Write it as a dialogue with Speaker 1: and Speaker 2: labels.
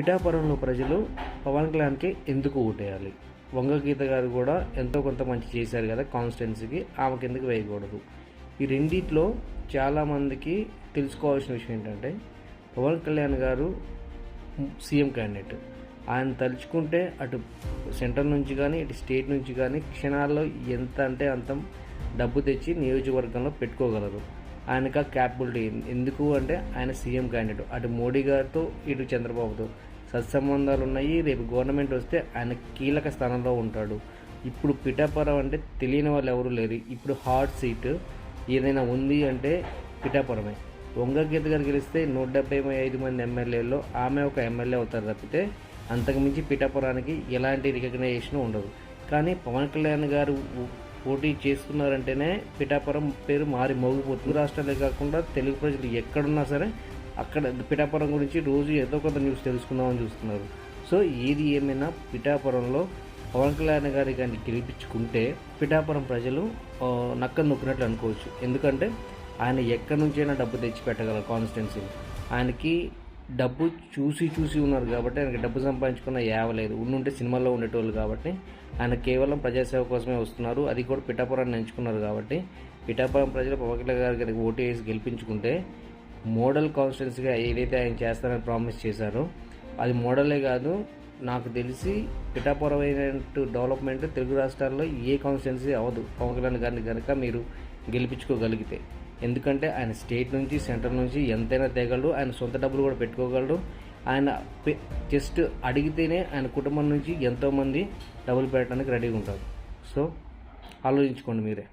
Speaker 1: పిఠాపురంలో ప్రజలు పవన్ కళ్యాణ్కి ఎందుకు ఓటేయాలి? వంగగీత గారు కూడా ఎంతో కొంత మంచి చేశారు కదా కాన్స్టిట్యున్సీకి ఆమెకి ఎందుకు వేయకూడదు? ఈ రెండిట్లో చాలామందికి తెలుసుకోవాల్సిన విషయం ఏంటంటే పవన్ కళ్యాణ్ గారు సీఎం క్యాండిడేట్. ఆయన తలుచుకుంటే అటు సెంటర్ నుంచి కానీ ఇటు స్టేట్ నుంచి కానీ క్షణాల్లో ఎంత అంటే అంత డబ్బు తెచ్చి నియోజకవర్గంలో పెట్టుకోగలరు. ఆయనకు ఆ క్యాపబిలిటీ ఎందుకు అంటే ఆయన సీఎం క్యాండిడేట్ అటు మోడీ గారితో ఇటు చంద్రబాబుతో. సత్సంబంధాలు ఉన్నాయి. రేపు గవర్నమెంట్ వస్తే ఆయన కీలక స్థానంలో ఉంటాడు. ఇప్పుడు పిఠాపురం అంటే తెలియని వాళ్ళు ఎవరు లేరు. ఇప్పుడు హాట్ సీట్ ఏదైనా ఉంది అంటే పిఠాపురమే. వంగ గీత గారు గెలిస్తే నూట డెబ్బై ఐదు మంది ఎమ్మెల్యేల్లో ఆమె ఒక ఎమ్మెల్యే అవుతారు తప్పితే అంతకుమించి పిఠాపురానికి ఎలాంటి రికగ్నైజేషన్ ఉండదు. కానీ పవన్ కళ్యాణ్ గారు పోటీ చేసుకున్నారంటేనే పిఠాపురం పేరు మారి మోగిపోతుంది. రాష్ట్రాలే కాకుండా తెలుగు ప్రజలు ఎక్కడున్నా సరే అక్కడ పిఠాపురం గురించి రోజు ఏదో కొంత న్యూస్ తెలుసుకుందామని చూస్తున్నారు. సో ఏది ఏమైనా పిఠాపురంలో పవన్ కళ్యాణ్ గారి కానీ గెలిపించుకుంటే పిఠాపురం ప్రజలు నక్క నొక్కినట్లు అనుకోవచ్చు. ఎందుకంటే ఆయన ఎక్కడి నుంచైనా డబ్బు తెచ్చి పెట్టగలరు కాన్స్టిట్యున్సీ ఆయనకి డబ్బు చూసి చూసి ఉన్నారు కాబట్టి ఆయనకి డబ్బు సంపాదించుకున్న యావలేదు ఉండుంటే సినిమాల్లో ఉండేటోళ్ళు కాబట్టి ఆయన కేవలం ప్రజాసేవ కోసమే వస్తున్నారు. అది కూడా పిఠాపురాన్ని ఎంచుకున్నారు కాబట్టి పిఠాపురం ప్రజలు పవన్ గారి గారికి ఓటు వేసి గెలిపించుకుంటే మోడల్ కాన్స్టిట్యున్సీగా ఏదైతే ఆయన చేస్తారని ప్రామిస్ చేశారో అది మోడలే కాదు. నాకు తెలిసి పిఠాపురం డెవలప్మెంట్ తెలుగు రాష్ట్రాల్లో ఏ కాన్స్టిట్యున్సీ అవ్వదు పవన్ కళ్యాణ్ గారిని కనుక మీరు గెలిపించుకోగలిగితే. ఎందుకంటే ఆయన స్టేట్ నుంచి సెంటర్ నుంచి ఎంతైనా తేగలడు ఆయన సొంత డబ్బులు కూడా పెట్టుకోగలడు. ఆయన పె- జస్ట్ అడిగితేనే ఆయన కుటుంబం నుంచి ఎంతోమంది డబ్బులు పెట్టడానికి రెడీగా ఉంటారు. సో ఆలోచించుకోండి మీరే.